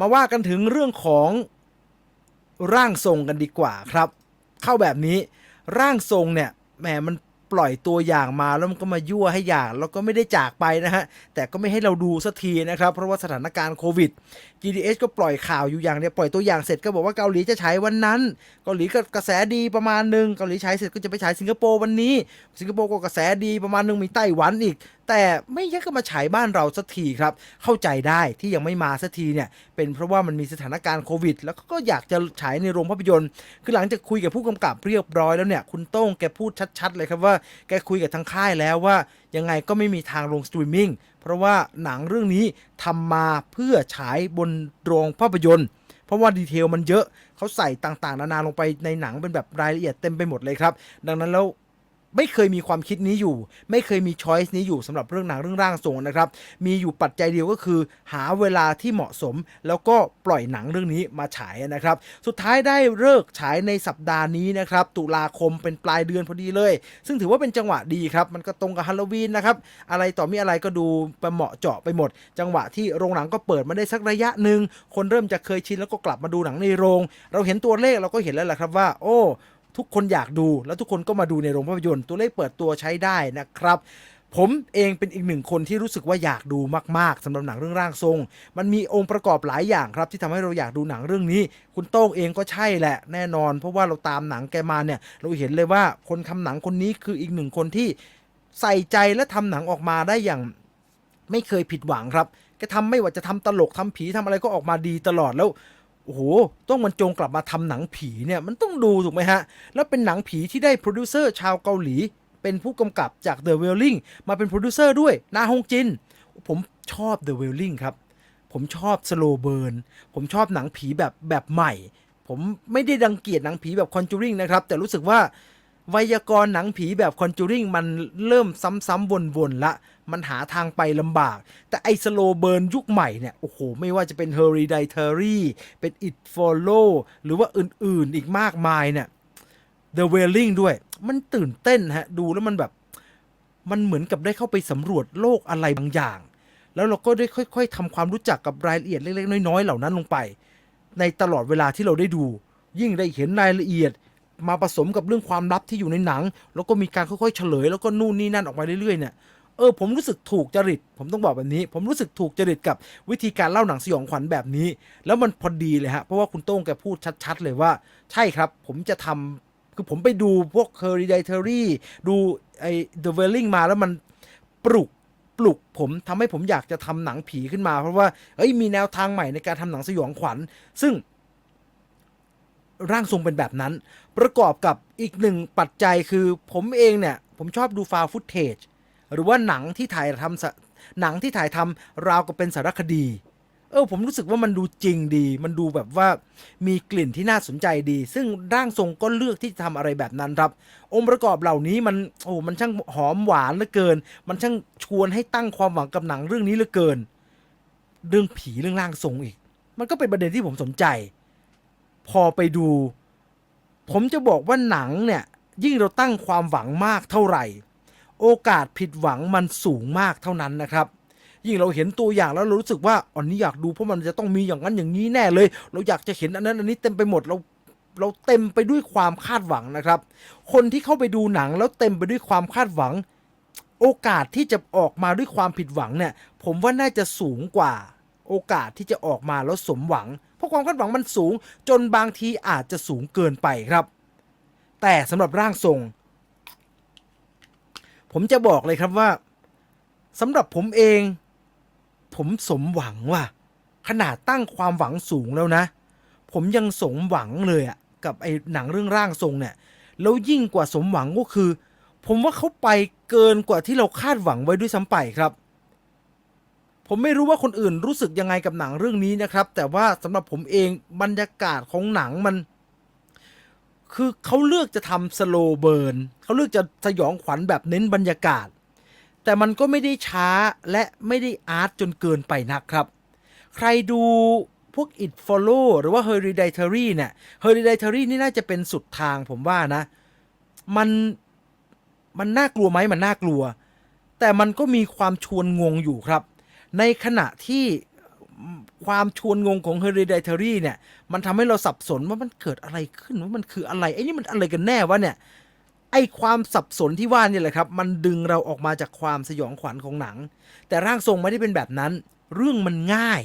มาว่ากันถึงเรื่องของร่างทรงกันดีกว่าครับ เข้าแบบนี้ร่างทรงเนี่ยแหมมันปล่อยตัวอย่างมาแล้วมันก็มายั่วให้อย่างแล้วก็ไม่ได้จากไปนะฮะ แต่ก็ไม่ให้เราดูสักทีนะครับ เพราะว่าสถานการณ์โควิด GDS ก็ปล่อยข่าวอยู่อย่างเดียวปล่อยตัวอย่างเสร็จก็บอกว่าเกาหลีจะฉายวันนั้นเกาหลีก็กระแสดีประมาณหนึ่งเกาหลีฉายเสร็จก็จะไปฉายสิงคโปร์วันนี้ สิงคโปร์ก็กระแสดีประมาณหนึ่งมีไต้หวันอีก แต่ไม่ยักก็มาฉายบ้านเราสักทีครับ เข้าใจได้ที่ยังไม่มาสักทีเนี่ย เป็นเพราะว่ามันมีสถานการณ์โควิด แล้วก็อยากจะฉายในโรงภาพยนตร์ คือหลังจากคุยกับผู้กำกับเรียบร้อยแล้วเนี่ย คุณโต้งแกพูดชัด ๆ เลยครับว่าแกคุยกับทางค่ายแล้วว่ายังไงก็ไม่มีทางลงสตรีมมิ่งเพราะว่าหนังเรื่องนี้ทำมาเพื่อฉายบนโรงภาพยนตร์เพราะว่าดีเทลมันเยอะ เขาใส่ต่างๆ นานาลงไปในหนังเป็นแบบรายละเอียดเต็มไปหมดเลยครับ ดังนั้นแล้ว ไม่เคยมีความคิดนี้อยู่ ไม่เคยมีช้อยส์นี้อยู่สำหรับเรื่องหนังเรื่องร่างทรงนะครับ มีอยู่ปัจจัยเดียวก็คือ หาเวลาที่เหมาะสม แล้วก็ปล่อยหนังเรื่องนี้มาฉายนะครับ สุดท้ายได้เลิกฉายในสัปดาห์นี้นะครับ ตุลาคมเป็นปลายเดือนพอดีเลย ซึ่งถือว่าเป็นจังหวะดีครับ มันก็ตรงกับฮาโลวีนนะครับ อะไรต่อมีอะไรก็ดูไปเหมาะเจาะไปหมด จังหวะที่โรงหนังก็เปิดมาได้สักระยะหนึ่ง คนเริ่มจะเคยชินแล้วก็กลับมาดูหนังในโรง เราเห็นตัวเลขเราก็เห็นแล้วแหละครับว่า โอ้ ทุกคนอยากดู แล้วทุกคนก็มาดูในโรงภาพยนตร์ตัวเลขเปิดตัวใช้ได้นะครับ ผมเองเป็นอีกหนึ่งคนที่รู้สึกว่าอยากดูมาก ๆสำหรับหนังเรื่องร่างทรง มันมีองค์ประกอบหลายอย่างครับ ที่ทำให้เราอยากดูหนังเรื่องนี้ คุณโต้งเองก็ใช่แหละแน่นอน เพราะว่าเราตามหนังแกมาเนี่ย เราเห็นเลยว่าคนทำหนังคนนี้คืออีกหนึ่งคนที่ใส่ใจและทำหนังออกมาได้อย่างไม่เคยผิดหวังครับแกทำไม่ว่าจะทำตลกทำผีทำอะไรก็ออกมาดีตลอดแล้ว อ้โหต้องมันจงกลับมาทำหนังผีเนี่ยมันต้องดูถูกไหมฮะ แล้วเป็นหนังผีที่ได้โปรดิวเซอร์ชาวเกาหลี เป็นผู้กำกับจาก The Wailing มาเป็นโปรดิวเซอร์ด้วยนาฮงจิน ผมชอบ The Wailing ครับ ผมชอบ Slow Burn ผมชอบหนังผีแบบแบบใหม่ ผมไม่ได้ดังเกียจหนังผีแบบ Conjuring นะครับ แต่รู้สึกว่า ไวยากรณ์หนังผีแบบ Conjuring มันเริ่มซ้ำๆวนๆละ มันหาทางไปลำบาก แต่ไอ้ Slow Burn ยุคใหม่เนี่ย โอ้โห ไม่ว่าจะเป็น Hereditary เป็น It Follow หรือว่าอื่นๆอีกมากมายเนี่ย The Wailing ด้วย มันตื่นเต้นฮะ ดูแล้วมันแบบ มันเหมือนกับได้เข้าไปสำรวจโลกอะไรบางอย่าง แล้วเราก็ได้ค่อย ๆทำความรู้จักกับรายละเอียดเล็กๆน้อยๆเหล่านั้นลงไป ในตลอดเวลาที่เราได้ดู ยิ่งได้เห็นรายละเอียด มาผสมกับเรื่องความลับที่อยู่ในหนัง แล้วก็มีการค่อยๆเฉลย แล้วก็นู่นนี่นั่นออกมาเรื่อยๆเนี่ยเออผมรู้สึกถูกจริต ผมต้องบอกแบบนี้ ผมรู้สึกถูกจริตกับวิธีการเล่าหนังสยองขวัญแบบนี้ แล้วมันพอดีเลยฮะ เพราะว่าคุณโต้งแกพูดชัดๆเลยว่า ใช่ครับ ผมจะทำคือผมไปดูพวก Hereditary ดูไอ้ The Wailing มาแล้วมันปลุกปลุกผมทำให้ผมอยากจะทำหนังผีขึ้นมา เพราะว่าเอ้ยมีแนวทางใหม่ในการทำหนังสยองขวัญ ซึ่งร่างทรงเป็นแบบนั้น ประกอบกับอีกหนึ่งปัจจัยคือผมเองเนี่ย ผมชอบดูฟาวฟุตเทจหรือว่าหนังที่ถ่ายทำหนังที่ถ่ายทำราวกับเป็นสารคดี เออ ผมรู้สึกว่ามันดูจริงดี มันดูแบบว่ามีกลิ่นที่น่าสนใจดี ซึ่งร่างทรงก็เลือกที่จะทำอะไรแบบนั้นครับ องค์ประกอบเหล่านี้มันโอ้มันช่างหอมหวานเหลือเกิน มันช่างชวนให้ตั้งความหวังกับหนังเรื่องนี้เหลือเกิน เรื่องผีเรื่องร่างทรงอีก มันก็เป็นประเด็นที่ผมสนใจ พอไปดู ผมจะบอกว่าหนังเนี่ยยิ่งเราตั้งความหวังมากเท่าไหร่ โอกาสผิดหวังมันสูงมากเท่านั้นนะครับ ยิ่งเราเห็นตัวอย่างแล้วเรารู้สึกว่าอันนี้อยากดูเพราะมันจะต้องมีอย่างนั้นอย่างนี้แน่เลย เราอยากจะเห็นอันนั้นอันนี้เต็มไปหมดเราเราเต็มไปด้วยความคาดหวังนะครับ คนที่เข้าไปดูหนังแล้วเต็มไปด้วยความคาดหวัง โอกาสที่จะออกมาด้วยความผิดหวังเนี่ย ผมว่าน่าจะสูงกว่า โอกาสที่จะออกมาแล้วสมหวัง เพราะความคาดหวังมันสูงจนบางทีอาจจะสูงเกินไปครับ แต่สำหรับร่างทรง ผมจะบอกเลยครับว่าสำหรับผมเอง ผมสมหวังว่ะขนาดตั้งความหวังสูงแล้วนะ ผมยังสมหวังเลยอะกับไอ้หนังเรื่องร่างทรงเนี่ยแล้วยิ่งกว่าสมหวังก็คือ ผมว่าเขาไปเกินกว่าที่เราคาดหวังไว้ด้วยซ้ำไปครับ ผมไม่รู้ว่าคนอื่นรู้สึกยังไงกับหนังเรื่องนี้นะครับ แต่ว่าสำหรับผมเองบรรยากาศของหนังมัน คือเขาเลือกจะทำสโลเบิร์นเขาเลือกจะสยองขวัญแบบเน้นบรรยากาศ แต่มันก็ไม่ได้ช้าและไม่ได้อาร์ตจนเกินไปนักครับ ใครดูพวก It Follow หรือว่า Hereditary เนี่ย Hereditary นี่น่าจะเป็นสุดทางผมว่านะ มันมันน่ากลัวไหมมันน่ากลัว แต่มันก็มีความชวนงงอยู่ครับ ในขณะที่ความชวนงงของ Hereditary เนี่ย มันทำให้เราสับสนว่ามันเกิดอะไรขึ้นว่ามันคืออะไรไอ้นี่มันอะไรกันแน่วะเนี่ยไอ้ความสับสนที่ว่านี่แหละครับ มันดึงเราออกมาจากความสยองขวัญของหนัง แต่ร่างทรงไม่ได้เป็นแบบนั้น เรื่องมันง่าย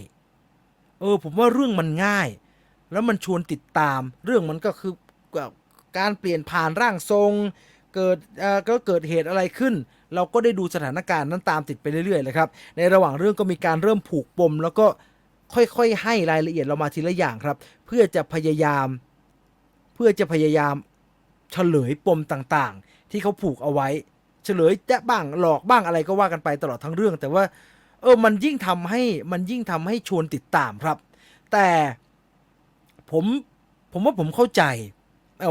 เออ ผมว่าเรื่องมันง่าย แล้วมันชวนติดตาม เรื่องมันก็คือการเปลี่ยนผ่านร่างทรง เกิดเออก็เกิดเหตุอะไรขึ้น เราก็ได้ดูสถานการณ์นั้นตามติดไปเรื่อยๆเลยครับ ในระหว่างเรื่องก็มีการเริ่มผูกปม แล้วก็ค่อยๆ ให้รายละเอียดเรามาทีละอย่างครับ เพื่อจะพยายาม เพื่อจะพยายามเฉลยปมต่างๆ ที่เขาผูกเอาไว้ เฉลยจะบ้างหลอกบ้างอะไรก็ว่ากันไปตลอดทั้งเรื่อง แต่ว่า เออมันยิ่งทำให้มันยิ่งทำให้ชวนติดตามครับ แต่ผมผมว่าผมเข้าใจ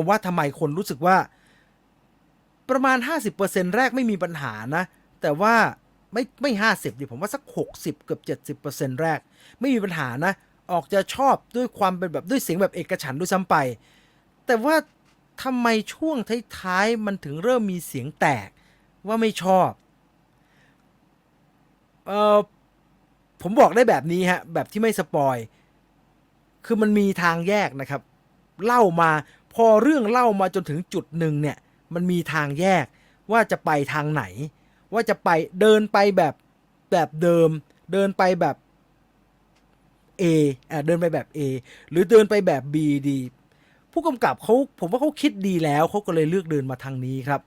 ว่าทำไมคนรู้สึกว่า ประมาณ 50%แรกไม่มีปัญหานะ แต่ว่าไม่ไม่50ดิผมว่าสัก 60 เกือบ 70%แรก ไม่มีปัญหานะ ออกจะชอบด้วยความเป็นแบบด้วยเสียงแบบเอกฉันด้วยซ้ำไป แต่ว่าทำไมช่วงท้ายๆมันถึงเริ่มมีเสียงแตกว่าไม่ชอบเออผมบอกได้แบบนี้ฮะ แบบที่ไม่สปอย คือมันมีทางแยกนะครับ เล่ามาพอเรื่องเล่ามาจนถึงจุดหนึ่งเนี่ย มันมีทางแยกว่าจะไปทางไหน ว่าจะไปเดินไปแบบแบบเดิม เดินไปแบบ A อ่าเดินไปแบบ A หรือเดินไปแบบ B ดี ผู้กำกับเขาผมว่าเขาคิดดีแล้วเขาก็เลยเลือกเดินมาทางนี้ครับ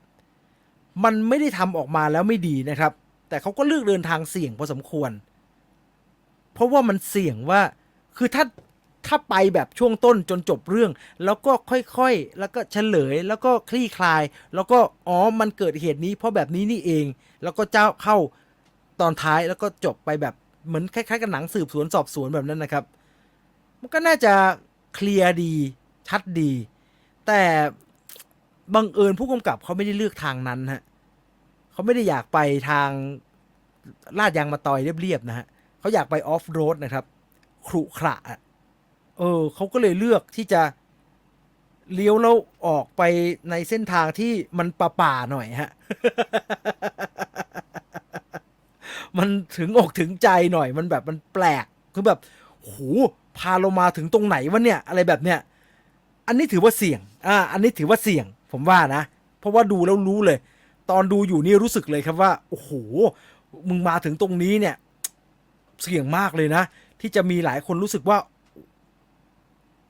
มันไม่ได้ทำออกมาแล้วไม่ดีนะครับ แต่เขาก็เลือกเดินทางเสี่ยงพอสมควร เพราะว่ามันเสี่ยงว่าคือถ้า ถ้าไปแบบช่วงต้นจนจบเรื่อง แล้วก็ค่อยๆ แล้วก็เฉลยแล้วก็คลี่คลาย แล้วก็อ๋อมันเกิดเหตุนี้ เพราะแบบนี้นี่เอง แล้วก็เจ้าเข้าตอนท้ายแล้วก็จบไปแบบเหมือนคล้ายๆกับหนังสืบสวนสอบสวนแบบนั้นนะครับ มันก็น่าจะเคลียร์ดีชัดดี แต่บังเอิญผู้กำกับเขาไม่ได้เลือกทางนั้นฮะเขาไม่ได้อยากไปทางลาดยางมาตอยเรียบๆนะฮะเขาอยากไปออฟโรดนะครับขรุขระอะ เออเขาก็เลยเลือกที่จะเลี้ยวแล้วออกไปในเส้นทางที่มันป่าๆหน่อยฮะ มันถึงอกถึงใจหน่อยมันแบบมันแปลกคือแบบโหพาเรามาถึงตรงไหนวะเนี่ย อะไรแบบเนี้ยอันนี้ถือว่าเสี่ยง อ่า อันนี้ถือว่าเสี่ยง ผมว่านะ เพราะว่าดูแล้วรู้เลย ตอนดูอยู่นี่รู้สึกเลยครับว่า โอ้โห มึงมาถึงตรงนี้เนี่ย เสี่ยงมากเลยนะ ที่จะมีหลายคนรู้สึกว่า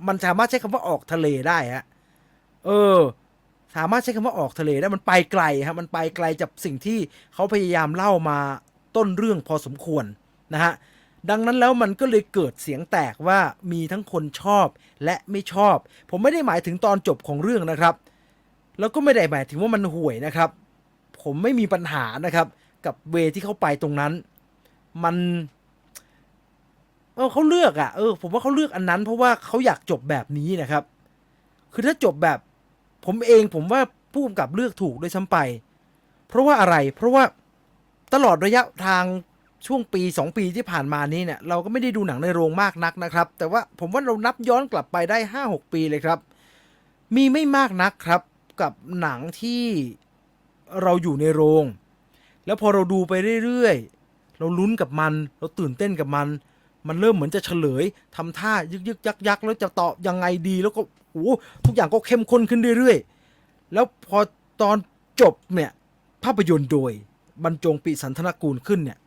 มันสามารถใช้คำว่าออกทะเลได้ฮะเออ สามารถใช้คำว่าออกทะเลได้มันไปไกลครับมันไปไกลจากสิ่งที่เขาพยายามเล่ามาต้นเรื่องพอสมควรนะฮะดังนั้นแล้วมันก็เลยเกิดเสียงแตกว่ามีทั้งคนชอบและไม่ชอบ ผมไม่ได้หมายถึงตอนจบของเรื่องนะครับ แล้วก็ไม่ได้หมายถึงว่ามันห่วยนะครับ ผมไม่มีปัญหานะครับ กับเวที่เขาไปตรงนั้น มัน เออเขาเลือกอะ่ะเออผมว่าเขาเลือกอันนั้น เพราะว่าเขาอยากจบแบบนี้นะครับ คือถ้าจบแบบ ผมเองผมว่าผู้กำกับเลือกถูกด้วยซ้ำไป เพราะว่าอะไร เพราะว่าตลอดระยะทางช่วงปี 2 ปีที่ผ่านมานี้เนี่ยเราก็ไม่ได้ดูหนังในโรงมากนักนะครับ แต่ว่าผมว่าเรานับย้อนกลับไปได้ 5-6 ปีเลยครับ มีไม่มากนักครับกับหนังที่เราอยู่ในโรง แล้วพอเราดูไปเรื่อยๆ เราลุ้นกับมัน เราตื่นเต้นกับมัน มันเริ่มเหมือนจะเฉลยทำท่ายึกยึกยักยักแล้วจะตอบยังไงดีแล้วก็โอ้ทุกอย่างก็เข้มข้นขึ้นเรื่อยๆ แล้วพอตอนจบเนี่ยภาพยนตร์โดยบรรจงปีสันธนกูลขึ้นเนี่ย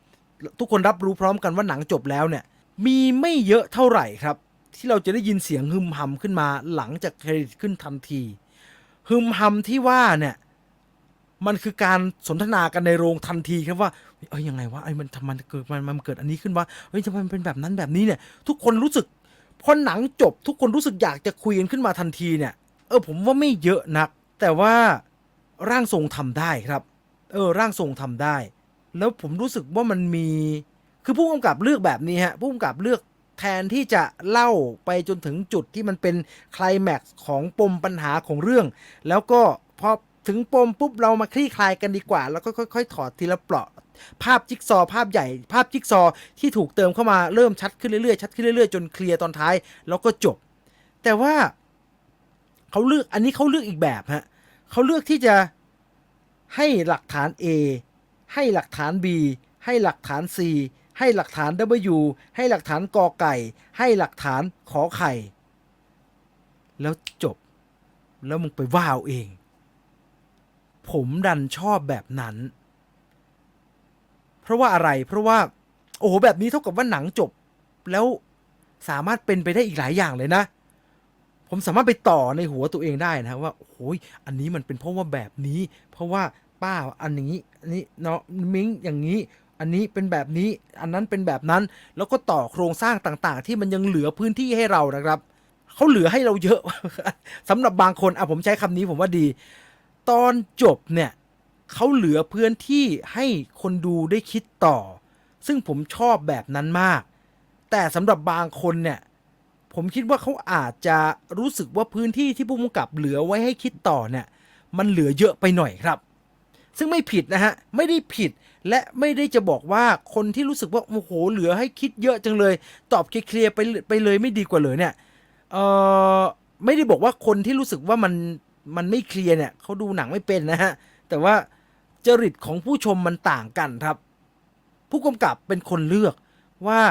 ทุกคนรับรู้พร้อมกันว่าหนังจบแล้วเนี่ยมีไม่เยอะเท่าไหร่ครับ ที่เราจะได้ยินเสียงฮึมหำขึ้นมาหลังจากเครดิตขึ้นทันทีฮึมหำที่ว่าเนี่ย มันคือการสนทนากันในโรงทันทีครับว่าเอ้ยยังไงวะไอ้มันทำมันเกิดมันมันเกิดอันนี้ขึ้นวะเฮ้ยทำไมมันเป็นแบบนั้นแบบนี้เนี่ย ทุกคนรู้สึกพอหนังจบ ทุกคนรู้สึกอยากจะคุยกันขึ้นมาทันทีเนี่ย เออผมว่าไม่เยอะนัก แต่ว่าร่างทรงทำได้ครับ เออร่างทรงทำได้ แล้วผมรู้สึกว่ามันมีคือผู้กำกับเลือกแบบนี้ฮะผู้กำกับเลือกแทนที่จะเล่าไปจนถึงจุดที่มันเป็นไคลแม็กซ์ของปมปัญหาของเรื่อง แล้วก็พอ ถึงปมปุ๊บเรามาคลี่คลายกันดีกว่า แล้วก็ค่อย ๆ ถอดทีละเปราะภาพจิ๊กซอว์ภาพใหญ่ ภาพจิ๊กซอว์ที่ถูกเติมเข้ามาเริ่มชัดขึ้นเรื่อยๆชัดขึ้นเรื่อยๆจนเคลียร์ตอนท้าย แล้วก็จบ แต่ว่าเขาเลือกอันนี้เขาเลือกอีกแบบฮะเขาเลือกที่จะให้หลักฐาน A ให้หลักฐาน B ให้หลักฐาน C ให้หลักฐาน W ให้หลักฐานกอไก่ ให้หลักฐานขอไข่ แล้วจบ แล้วมึงไปว่าเอาเอง ผมดันชอบแบบนั้น เพราะว่าอะไร เพราะว่า โอ้โหแบบนี้เท่ากับว่าหนังจบ แล้วสามารถเป็นไปได้อีกหลายอย่างเลยนะ ผมสามารถไปต่อในหัวตัวเองได้นะว่าโอ้ยอันนี้มันเป็นเพราะว่าแบบนี้ เพราะว่าป้าอันนี้อันนี้เนาะมิงอย่างนี้ อันนี้เป็นแบบนี้ อันนั้นเป็นแบบนั้น แล้วก็ต่อโครงสร้างต่างๆ ที่มันยังเหลือพื้นที่ให้เรานะครับเขาเหลือให้เราเยอะสำหรับบางคนอะผมใช้คำนี้ผมว่าดี ตอนจบเนี่ยเขาเหลือพื้นที่ให้คนดูได้คิดต่อ ซึ่งผมชอบแบบนั้นมาก แต่สำหรับบางคนเนี่ยผมคิดว่าเขาอาจจะรู้สึกว่าพื้นที่ที่ผู้กำกับเหลือไว้ให้คิดต่อเนี่ยมันเหลือเยอะไปหน่อยครับ ซึ่งไม่ผิดนะฮะ ไม่ได้ผิดและไม่ได้จะบอกว่าคนที่รู้สึกว่าโอ้โหเหลือให้คิดเยอะจังเลย ตอบเคลียร์ไปไปเลยไม่ดีกว่าเลยเนี่ยเออไม่ได้บอกว่าคนที่รู้สึกว่ามัน มันไม่เคลียร์เนี่ยเขาดูหนังไม่เป็นนะฮะ แต่ว่าจริตของผู้ชมมันต่างกันครับ ผู้กำกับเป็นคนเลือกว่า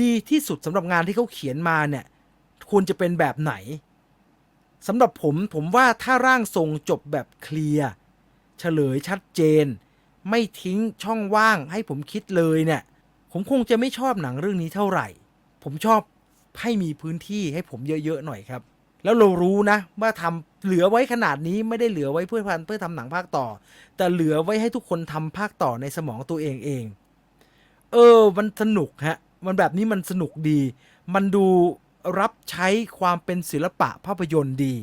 ดีที่สุดสำหรับงานที่เขาเขียนมาเนี่ยควรจะเป็นแบบไหนสำหรับผมผมว่าถ้าร่างทรงจบแบบเคลียร์เฉลยชัดเจน ไม่ทิ้งช่องว่างให้ผมคิดเลยเนี่ย ผมคงจะไม่ชอบหนังเรื่องนี้เท่าไหร่ ผมชอบให้มีพื้นที่ให้ผมเยอะๆหน่อยครับ แล้วเรารู้นะว่าทำเหลือไว้ขนาดนี้ไม่ได้เหลือไว้เพื่อพันเพื่อทำหนังภาคต่อ แต่เหลือไว้ให้ทุกคนทำภาคต่อในสมองตัวเองเอง เออ มันสนุกฮะ มันแบบนี้มันสนุกดี มันดูรับใช้ความเป็นศิลปะภาพยนตร์ดี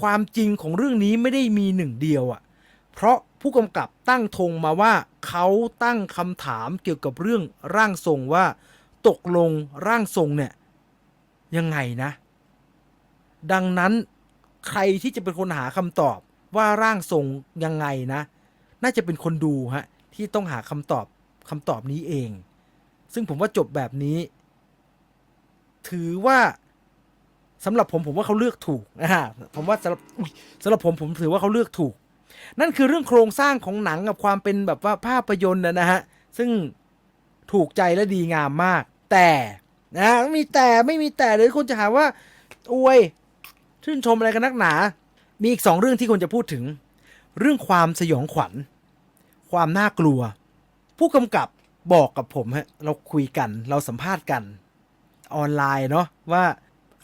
ความจริงของเรื่องนี้ไม่ได้มีหนึ่งเดียวอะ่ะ เพราะผู้กำกับตั้งธงมาว่าเขาตั้งคำถามเกี่ยวกับเรื่องร่างทรงว่า ตกลงร่างทรงเนี่ยยังไงนะ ดังนั้นใครที่จะเป็นคนหาคำตอบว่าร่างทรงยังไงนะ น่าจะเป็นคนดูฮะที่ต้องหาคำตอบคำตอบนี้เอง ซึ่งผมว่าจบแบบนี้ ถือว่าสำหรับผมผมว่าเขาเลือกถูกนะฮะผมว่าสำหรับสำหรับผมผมถือว่าเขาเลือกถูก นั่นคือเรื่องโครงสร้างของหนังกับความเป็นแบบว่าภาพยนตร์นะฮะซึ่งถูกใจและดีงามมาก แต่นะมีแต่ไม่มีแต่เลยคนจะหาว่าอวย ชื่นชมอะไรกันนักหนา มีอีกสองเรื่องที่ควรจะพูดถึง เรื่องความสยองขวัญ ความน่ากลัว ผู้กำกับบอกกับผมฮะเราคุยกันเราสัมภาษณ์กัน ออนไลน์เนาะว่า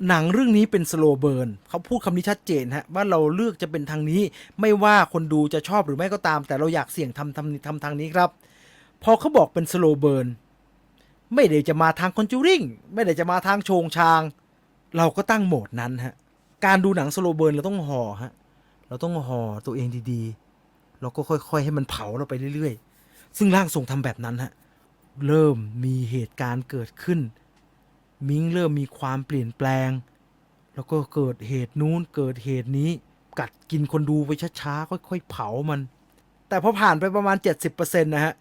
หนังเรื่องนี้เป็นสโลเบิร์นเขาพูดคำนี้ชัดเจนฮะว่าเราเลือกจะเป็นทางนี้ ไม่ว่าคนดูจะชอบหรือไม่ก็ตาม แต่เราอยากเสี่ยงทำทำทำทางนี้ครับ พอเขาบอกเป็นสโลเบิร์นไม่ได้จะมาทางคอนจูริงไม่ได้จะมาทางโชงชาง เราก็ตั้งโหมดนั้นฮะ การดูหนังสโลเบิร์นเราต้องห่อฮะ เราต้องห่อตัวเองดีๆ เราก็ค่อย ๆ ให้มันเผาเราไปเรื่อยๆ ซึ่งร่างทรงทำแบบนั้นฮะ เริ่มมีเหตุการณ์เกิดขึ้น มิงเริ่มมีความเปลี่ยนแปลง แล้วก็เกิดเหตุนู้นเกิดเหตุนี้ กัดกินคนดูไปช้าๆ ค่อย ๆ เผามัน แต่พอผ่านไปประมาณ 70%นะฮะ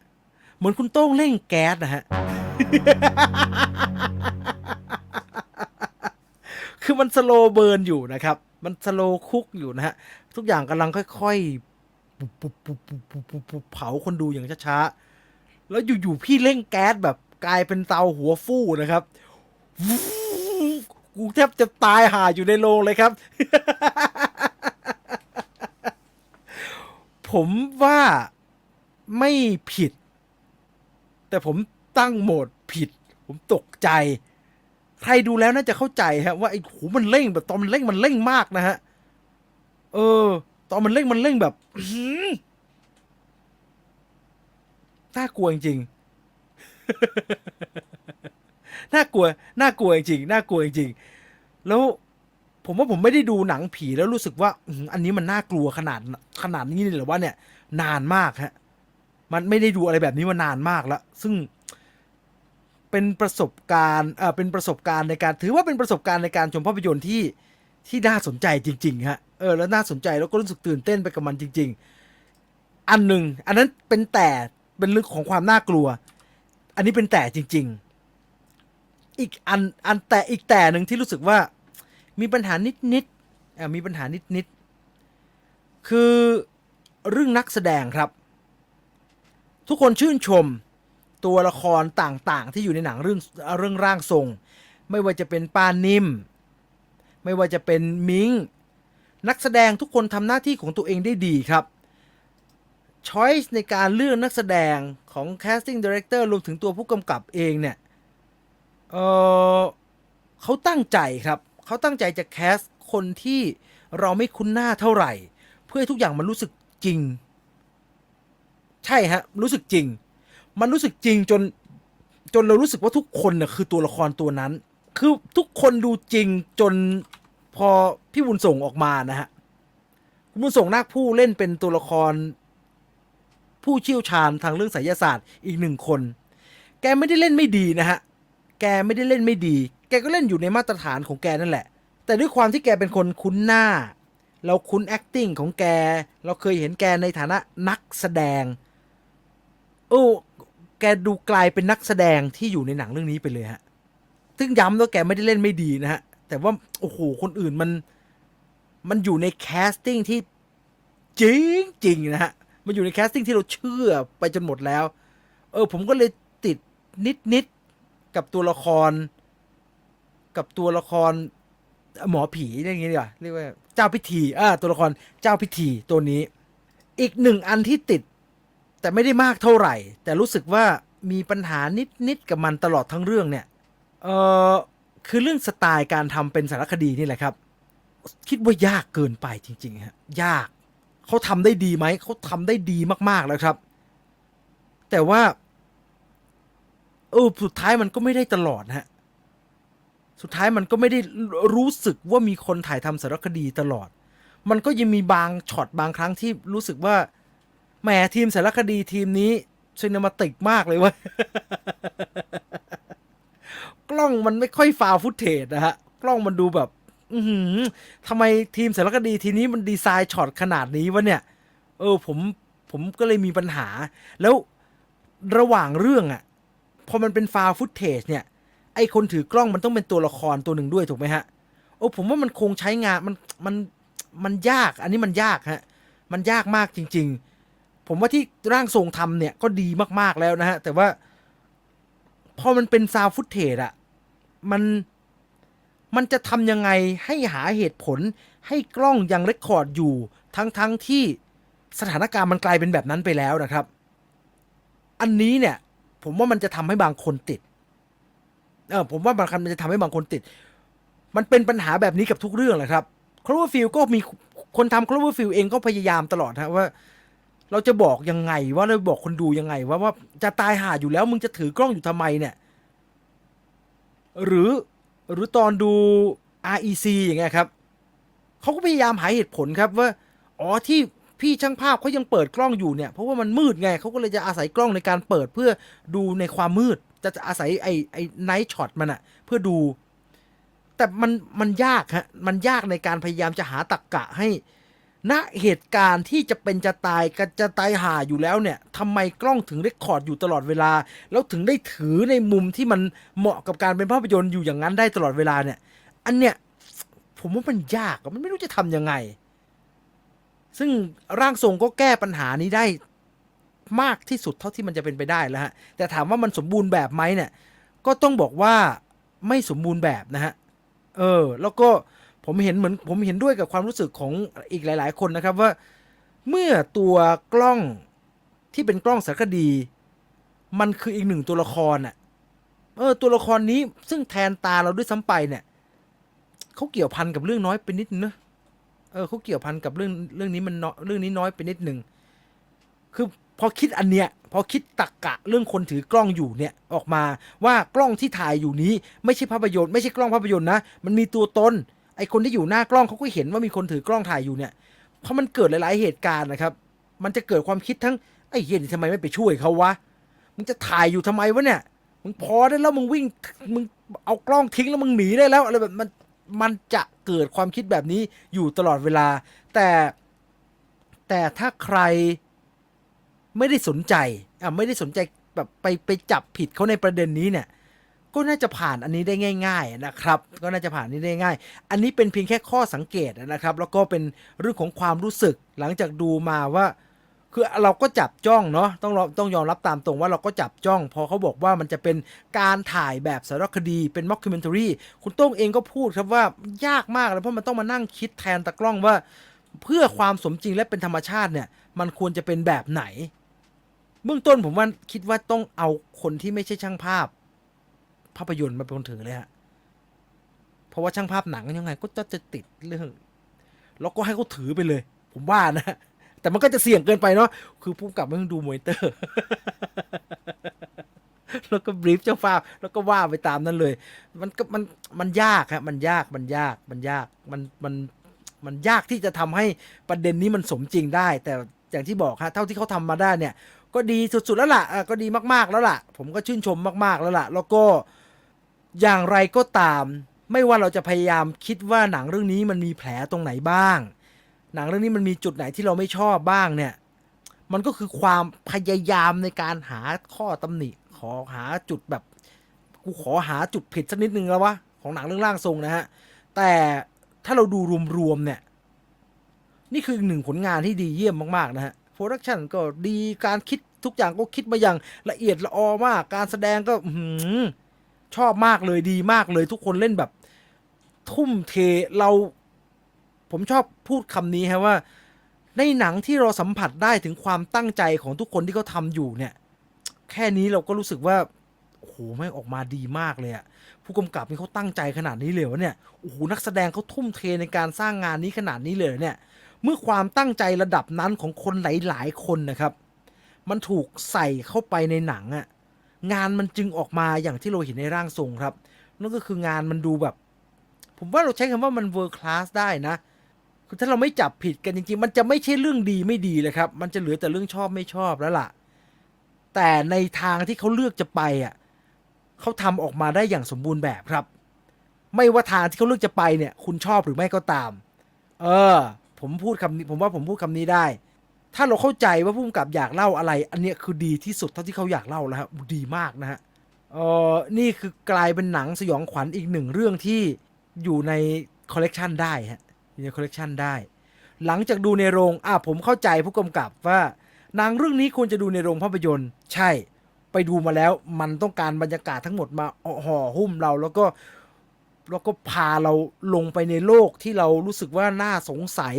เหมือนคุณโต้งเร่งแก๊สนะฮะ คือมันสโลเบิร์นอยู่นะครับ มันสโลคุกอยู่นะฮะ ทุกอย่างกำลังค่อยๆเผาคนดูอย่างช้าๆ แล้วอยู่ๆพี่เร่งแก๊สแบบกลายเป็นเตาหัวฟู่นะครับกูแทบจะตายห่าอยู่ในโรงเลยครับ ผมว่าไม่ผิด แต่ผมตั้งโหมดผิด ผมตกใจ ใครดูแล้วน่าจะเข้าใจฮะว่าไอ้โหมันเร่งแบบตอนมันเร่งมันเร่งมากนะฮะ เออ ตอนมันเร่งมันเร่งแบบน่ากลัวจริงน่ากลัว น่ากลัวจริง น่ากลัวจริง แล้วผมว่าผมไม่ได้ดูหนังผีแล้วรู้สึกว่าอันนี้มันน่ากลัวขนาดขนาดนี้เลยหรือว่าเนี่ย นานมากฮะ มันไม่ได้ดูอะไรแบบนี้มานานมากแล้ว ซึ่ง เป็นประสบการณ์เออเป็นประสบการณ์ในการถือว่าเป็นประสบการณ์ในการชมภาพยนตร์ที่ที่น่าสนใจจริงๆฮะเออแล้วน่าสนใจแล้วก็รู้สึกตื่นเต้นไปกับมันจริง ๆ อันหนึ่งอันนั้นเป็นแต่เป็นเรื่องของความน่ากลัว อันนี้เป็นแต่จริง ๆ อีกอันอันแต่อีกแต่หนึ่งที่รู้สึกว่ามีปัญหานิดๆอ่ามีปัญหานิดๆคือเรื่องนักแสดงครับ ทุกคนชื่นชม ตัวละครต่างๆ ที่อยู่ในหนังเรื่องเรื่องร่างทรง ไม่ว่าจะเป็นปานิมไม่ว่าจะเป็นมิงนักแสดงทุกคนทำหน้าที่ของตัวเองได้ดีครับ choice ในการเลือกนักแสดงของ casting director รวมถึงตัวผู้กำกับเองเนี่ยเออเขาตั้งใจครับ เขาตั้งใจจะแคสคนที่เราไม่คุ้นหน้าเท่าไหร่ เพื่อให้ทุกอย่างมันรู้สึกจริง ใช่ฮะ รู้สึกจริง มันรู้สึกจริงจน จนเรารู้สึกว่าทุกคนน่ะคือตัวละครตัวนั้น คือทุกคนดูจริงจนพอพี่บุญส่งออกมานะฮะคุณบุญส่งนาคผู้เล่นเป็นตัวละคร ผู้เชี่ยวชาญทางเรื่องไสยศาสตร์อีกหนึ่งคน แกไม่ได้เล่นไม่ดีนะฮะ แกไม่ได้เล่นไม่ดี แกก็เล่นอยู่ในมาตรฐานของแกนั่นแหละ แต่ด้วยความที่แกเป็นคนคุ้นหน้า เราคุ้น acting ของแก เราเคยเห็นแกในฐานะนักแสดง โอ้ แกดูกลายเป็นนักแสดงที่อยู่ในหนังเรื่องนี้ไปเลยฮะ ซึ่งย้ำว่าแกไม่ได้เล่นไม่ดีนะฮะ แต่ว่า โอ้โห คนอื่นมัน มันอยู่ในแคสติ้งที่จริงจริงนะฮะ มันอยู่ในแคสติ้งที่เราเชื่อไปจนหมดแล้ว เออ ผมก็เลยติดนิดนิดกับตัวละคร กับตัวละคร หมอผีเรียกอย่างนี้ดีกว่าเรียกว่าเจ้าพิธี อ่า ตัวละครเจ้าพิธีตัวนี้ อีกหนึ่งอันที่ติด แต่ไม่ได้มากเท่าไหร่ แต่รู้สึกว่ามีปัญหานิดๆกับมันตลอดทั้งเรื่องเนี่ยเออคือเรื่องสไตล์การทำเป็นสารคดีนี่แหละครับ คิดว่ายากเกินไปจริงๆฮะยากเขาทำได้ดีไหมเขาทำได้ดีมากๆแล้วครับ แต่ว่าเออสุดท้ายมันก็ไม่ได้ตลอดฮะสุดท้ายมันก็ไม่ได้รู้สึกว่ามีคนถ่ายทำสารคดีตลอด มันก็ยังมีบางช็อตบางครั้งที่รู้สึกว่า แหมทีมสารคดีทีมนี้ซีนมาติกมากเลยเว่ากล้องมันไม่ค่อยฟาวฟุตเทจนะฮะ กล้องมันดูแบบ อือหือทำไมทีมสารคดีทีนี้มันดีไซน์ช็อตขนาดนี้วะเนี่ย เออ ผม ผมก็เลยมีปัญหา แล้วระหว่างเรื่องอะพอมันเป็นฟาวฟุตเทจเนี่ย ไอคนถือกล้องมันต้องเป็นตัวละครตัวหนึ่งด้วยถูกไหมฮะ โอ้ผมว่ามันคงใช้งานมัน มัน มันยาก อันนี้มันยากฮะ มันยากมากจริง ๆ ผมว่าที่ร่างทรงทำเนี่ยก็ดีมากๆแล้วนะฮะ แต่ว่า พอมันเป็นซาวฟุตเทจอะมันมันจะทำยังไงให้หาเหตุผลให้กล้องยังเรคคอร์ดอยู่ ทั้งทั้งที่สถานการณ์มันกลายเป็นแบบนั้นไปแล้วนะครับ อันนี้เนี่ย ผมว่ามันจะทำให้บางคนติดเออผมว่าบางครั้งมันจะทำให้บางคนติด มันเป็นปัญหาแบบนี้กับทุกเรื่องแหละครับ c l o v e r f i e l ก็มีคนทำ c l o v e r f i e l เองก็พยายามตลอดฮะว่า เราจะบอกยังไงว่าเราบอกคนดูยังไงว่าว่าจะตายหาอยู่แล้ว มึงจะถือกล้องอยู่ทำไมเนี่ย หรือหรือตอนดู REC อย่างเงี้ยครับเขาก็พยายามหาเหตุผลครับว่าอ๋อที่พี่ช่างภาพเขายังเปิดกล้องอยู่เนี่ย เพราะว่ามันมืดไงเขาก็เลยจะอาศัยกล้องในการเปิดเพื่อดูในความมืด จะจะอาศัยไอ้ไอ้ไนท์ช็อตมันอะเพื่อดู แต่มันมันยากฮะมันยากในการพยายามจะหาตักกะให้ ณเหตุการณ์ที่จะเป็นจะตายกันจะตายห่าอยู่แล้วเนี่ยทำไมกล้องถึงเรคคอร์ดอยู่ตลอดเวลา แล้วถึงได้ถือในมุมที่มันเหมาะกับการเป็นภาพยนตร์อยู่อย่างนั้นได้ตลอดเวลาเนี่ย อันเนี้ยผมว่ามันยากมันไม่รู้จะทำยังไง ซึ่งร่างทรงก็แก้ปัญหานี้ได้มากที่สุดเท่าที่มันจะเป็นไปได้แล้วฮะ แต่ถามว่ามันสมบูรณ์แบบไหมเนี่ย ก็ต้องบอกว่าไม่สมบูรณ์แบบนะฮะ เออ แล้วก็ ผมเห็นเหมือนผมเห็นด้วยกับความรู้สึกของอีกหลาย ๆ คนนะครับว่าเมื่อตัวกล้องที่เป็นกล้องสารคดี มันคืออีกหนึ่งตัวละครอะเออตัวละครนี้ซึ่งแทนตาเราด้วยซ้ำไปเนี่ยเขาเกี่ยวพันกับเรื่องน้อยไปนิดนึงนะเออเขาเกี่ยวพันกับเรื่องเรื่องนี้มันน้อยเรื่องนี้น้อยไปนิดหนึ่งคือพอคิดอันเนี้ยพอคิดตักกะเรื่องคนถือกล้องอยู่เนี่ยออกมาว่ากล้องที่ถ่ายอยู่นี้ ไม่ใช่ภาพยนตร์ไม่ใช่กล้องภาพยนตร์นะ มันมีตัวตน ไอคนที่อยู่หน้ากล้องเขาก็เห็นว่ามีคนถือกล้องถ่ายอยู่เนี่ยเพราะมันเกิดหลาย ๆเหตุการณ์นะครับ มันจะเกิดความคิดทั้งไอ้เฮียนี่ทำไมไม่ไปช่วยเขาวะมึงจะถ่ายอยู่ทำไมวะเนี่ยมึงพอได้แล้วมึงวิ่งมึงเอากล้องทิ้งแล้วมึงหนีได้แล้วอะไรแบบมันมันจะเกิดความคิดแบบนี้อยู่ตลอดเวลา แต่แต่ถ้าใครไม่ได้สนใจอะไม่ได้สนใจแบบไปไปจับผิดเขาในประเด็นนี้เนี่ย ก็น่าจะผ่านอันนี้ได้ง่าย ๆนะครับ ก็น่าจะผ่านนี้ได้ง่าย อันนี้เป็นเพียงแค่ข้อสังเกตนะครับ แล้วก็เป็นเรื่องของความรู้สึกหลังจากดูมาว่าคือเราก็จับจ้องเนาะต้องต้องยอมรับตามตรงว่าเราก็จับจ้อง พอเขาบอกว่ามันจะเป็นการถ่ายแบบสารคดีเป็นม็อกคิ m เมน a รีคุณโต้งเองก็พูดครับว่ายากมากเลยเพราะมันต้องมานั่งคิดแทนตากล้องว่า เพื่อความสมจริงและเป็นธรรมชาติเนี่ย มันควรจะเป็นแบบไหน เบื้องต้นผมว่าคิดว่าต้องเอาคนที่ไม่ใช่ช่างภาพ ภาพยนตร์มาเป็นคนถือเลยฮะ เพราะว่าช่างภาพหนังยังไง ก็จะจะติดเรื่อง แล้วก็ให้เขาถือไปเลย ผมว่านะ แต่มันก็จะเสี่ยงเกินไปเนาะ คือผู้กับไม่ต้องดูมอนิเตอร์ แล้วก็บรีฟเจ้าภาพ แล้วก็ว่าไปตามนั้นเลย มันก็มันมันยากครับมันยาก มันยาก มันยาก มันมันมันยากที่จะทำให้ประเด็นนี้มันสมจริงได้ แต่อย่างที่บอกฮะ เท่าที่เขาทำมาได้เนี่ย ก็ดีสุดๆแล้วละ่ะ ก็ดีมากๆแล้วล่ะ ผมก็ชื่นชมมากๆแล้วล่ะ แล้วก็ อย่างไรก็ตาม ไม่ว่าเราจะพยายามคิดว่าหนังเรื่องนี้มันมีแผลตรงไหนบ้าง หนังเรื่องนี้มันมีจุดไหนที่เราไม่ชอบบ้างเนี่ย มันก็คือความพยายามในการหาข้อตำหนิ ขอหาจุดแบบกูขอหาจุดผิดสักนิดนึงแล้ววะของหนังเรื่องร่างทรงนะฮะ แต่ถ้าเราดูรวมๆเนี่ย นี่คือหนึ่งผลงานที่ดีเยี่ยมมากๆนะฮะ โปรดักชันก็ดีการคิดทุกอย่างก็คิดมาอย่างละเอียดละออมาก การแสดงก็อื้อหื ชอบมากเลยดีมากเลย ทุกคนเล่นแบบ ทุ่มเทเรา ผมชอบพูดคำนี้ฮะว่า ในหนังที่เราสัมผัสได้ถึงความตั้งใจของทุกคนที่เขาทำอยู่เนี่ย แค่นี้เราก็รู้สึกว่าโอ้โหแม่ออกมาดีมากเลยอะผู้กำกับนี่เขาตั้งใจขนาดนี้เลยเหรอเนี่ยโอ้โหนักแสดงเขาทุ่มเทในการสร้างงานนี้ขนาดนี้เลยเหรอเนี่ย เมื่อความตั้งใจระดับนั้นของคนหลาย ๆ คนนะครับ มันถูกใส่เข้าไปในหนังอะ งานมันจึงออกมาอย่างที่เราเห็นในร่างทรงครับ นั่นก็คืองานมันดูแบบ ผมว่าเราใช้คำว่ามันเวอร์คลาสได้นะคือถ้าเราไม่จับผิดกันจริงๆ มันจะไม่ใช่เรื่องดีไม่ดีเลยครับ มันจะเหลือแต่เรื่องชอบไม่ชอบแล้วล่ะ แต่ในทางที่เขาเลือกจะไปอะเขาทำออกมาได้อย่างสมบูรณ์แบบครับ ไม่ว่าทางที่เขาเลือกจะไปเนี่ย คุณชอบหรือไม่ก็ตาม เออ ผมพูดคำนี้ผมว่าผมพูดคำนี้ได้ ถ้าเราเข้าใจว่าผู้กำกับอยากเล่าอะไร อันเนี้ยคือดีที่สุดเท่าที่เขาอยากเล่าแล้วครับดีมากนะฮะเออนี่คือกลายเป็นหนังสยองขวัญอีกหนึ่งเรื่องที่อยู่ในคอลเลกชันได้ฮะอยู่ในคอลเลกชันได้ หลังจากดูในโรงอะผมเข้าใจผู้กำกับว่าหนังเรื่องนี้ควรจะดูในโรงภาพยนตร์ใช่ ไปดูมาแล้วมันต้องการบรรยากาศทั้งหมดมาห่อหุ้มเราแล้วก็แล้วก็พาเราลงไปในโลกที่เรารู้สึกว่าน่าสงสัย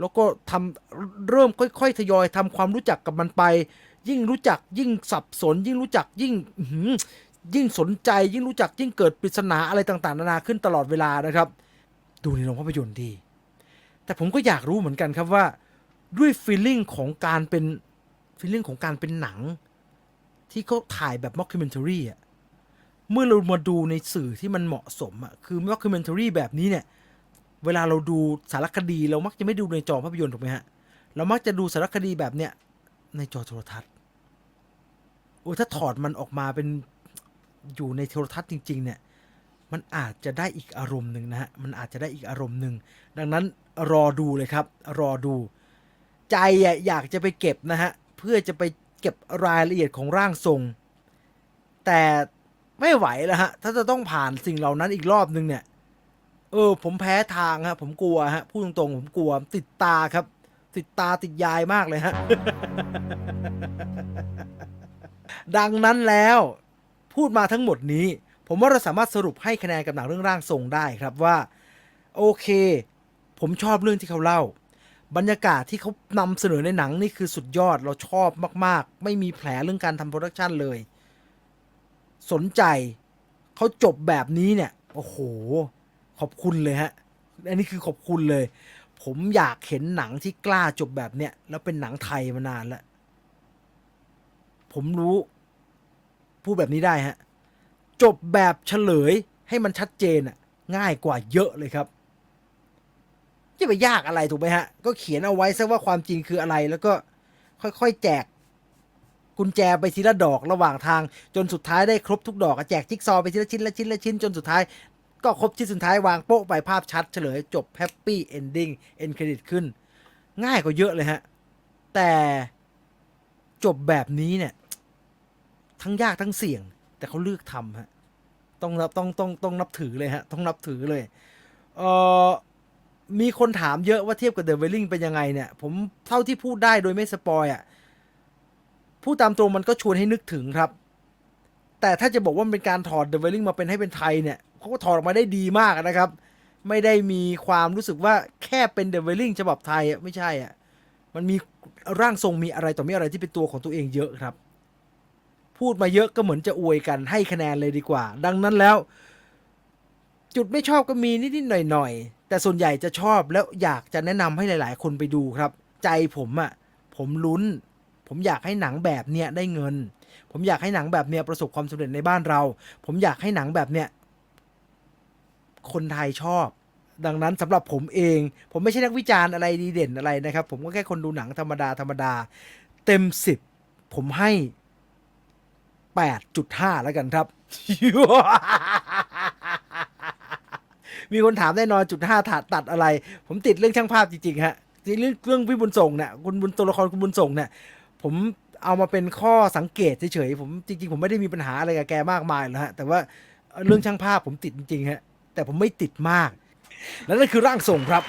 แล้วก็ทำเริ่มค่อยๆทยอยทำความรู้จักกับมันไป ยิ่งรู้จักยิ่งสับสน ยิ่งรู้จักยิ่งยิ่งสนใจ ยิ่งรู้จักยิ่งเกิดปริศนาอะไรต่างๆ นานาขึ้นตลอดเวลานะครับ ดูในโรงภาพยนตร์ดี แต่ผมก็อยากรู้เหมือนกันครับว่า ด้วยฟีลลิ่งของการเป็นฟีลลิ่งของการเป็นหนัง ที่เขาถ่ายแบบม็อกคิ m เมน a รีอะเมื่อเรามาดูในสื่อที่มันเหมาะสมอะคือม็อกคิ m เมน a รีแบบนี้เนี่ย เวลาเราดูสารคดี เรามักจะไม่ดูในจอภาพยนตร์ถูกไหมฮะ เรามักจะดูสารคดีแบบเนี้ยในจอโทรทัศน์โอ้ถ้าถอดมันออกมาเป็นอยู่ในโทรทัศน์จริง ๆ เนี่ย มันอาจจะได้อีกอารมณ์หนึ่งนะฮะ มันอาจจะได้อีกอารมณ์หนึ่ง ดังนั้นรอดูเลยครับ รอดู ใจอยากจะไปเก็บนะฮะ เพื่อจะไปเก็บรายละเอียดของร่างทรง แต่ไม่ไหวแล้วฮะ ถ้าจะต้องผ่านสิ่งเหล่านั้นอีกรอบนึงเนี่ย เออ ผมแพ้ทางฮะผมกลัวฮะพูดตรงๆผมกลัวติดตาครับ ติดตาติดยายมากเลยฮะ ดังนั้นแล้ว พูดมาทั้งหมดนี้ ผมว่าเราสามารถสรุปให้คะแนนกับหนังเรื่องร่างทรงได้ครับว่า โอเค ผมชอบเรื่องที่เขาเล่า บรรยากาศที่เขานำเสนอในหนังนี่คือสุดยอดเราชอบมาก ๆ ไม่มีแผลเรื่องการทำโปรดักชันเลย สนใจเขาจบแบบนี้เนี่ย โอ้โห ขอบคุณเลยฮะ อันนี้คือขอบคุณเลย ผมอยากเห็นหนังที่กล้าจบแบบเนี้ยแล้วเป็นหนังไทยมานานแล้ว ผมรู้ พูดแบบนี้ได้ฮะ จบแบบเฉลยให้มันชัดเจนอะง่ายกว่าเยอะเลยครับจะไปยากอะไรถูกไหมฮะ ก็เขียนเอาไว้ซะว่าความจริงคืออะไร แล้วก็ค่อยๆแจกกุญแจไปทีละดอกระหว่างทางจนสุดท้ายได้ครบทุกดอกแจกจิ๊กซอว์ไปทีละชิ้นละชิ้นละชิ้นจนสุดท้าย ก็ครบชิ้นสุดท้ายวางโป๊ะไปภาพชัดเฉลยจบแฮปปี้เอนดิ้งเอ็นเครดิตขึ้น ง่ายกว่าเยอะเลยฮะ แต่จบแบบนี้เนี่ย ทั้งยากทั้งเสี่ยง แต่เขาเลือกทำฮะ ต้องรับต้องต้องต้องนับถือเลยฮะ ต้องนับถือเลยเออมีคนถามเยอะว่าเทียบกับเดอะเวลลิงเป็นยังไงเนี่ย ผมเท่าที่พูดได้โดยไม่สปอยอะ่ะพูดตามตรงมันก็ชวนให้นึกถึงครับ แต่ถ้าจะบอกว่าเป็นการถอดเดอะเวลลิงมาเป็นให้เป็นไทยเนี่ย เขาก็ถอดออกมาได้ดีมากนะครับ ไม่ได้มีความรู้สึกว่าแค่เป็นเดอะเวลลิงฉบับไทยอะไม่ใช่อะมันมีร่างทรงมีอะไรต่อมีอะไรที่เป็นตัวของตัวเองเยอะครับ พูดมาเยอะก็เหมือนจะอวยกันให้คะแนนเลยดีกว่า ดังนั้นแล้ว จุดไม่ชอบก็มีนิดๆหน่อยๆ แต่ส่วนใหญ่จะชอบแล้วอยากจะแนะนำให้หลายๆ คนไปดูครับ ใจผมอะ่ะผมลุ้น ผมอยากให้หนังแบบเนี้ยได้เงิน ผมอยากให้หนังแบบเนี้ยประสบความสำเร็จในบ้านเรา ผมอยากให้หนังแบบเนี้ย คนไทยชอบ ดังนั้นสำหรับผมเอง ผมไม่ใช่นักวิจารณ์อะไรดีเด่นอะไรนะครับ ผมก็แค่คนดูหนังธรรมดาธรรมดา เต็มสิบผมให้8.5แล้วกันครับ มีคนถามแน่นอนจุดห้าตัดตัดอะไร ผมติดเรื่องช่างภาพจริงๆฮะเรื่องเรื่องพี่บุญส่งเนี่ยคุณบุญตัวละครคุณบุญส่งเนี่ยผมเอามาเป็นข้อสังเกตเฉยๆผมจริงๆ ผมไม่ได้มีปัญหาอะไรกับแกมากมายหรอกฮะแต่ว่าเรื่องช่างภาพผมติดจริงๆฮะ แต่ผมไม่ติดมาก และนั่นคือร่างทรงครับ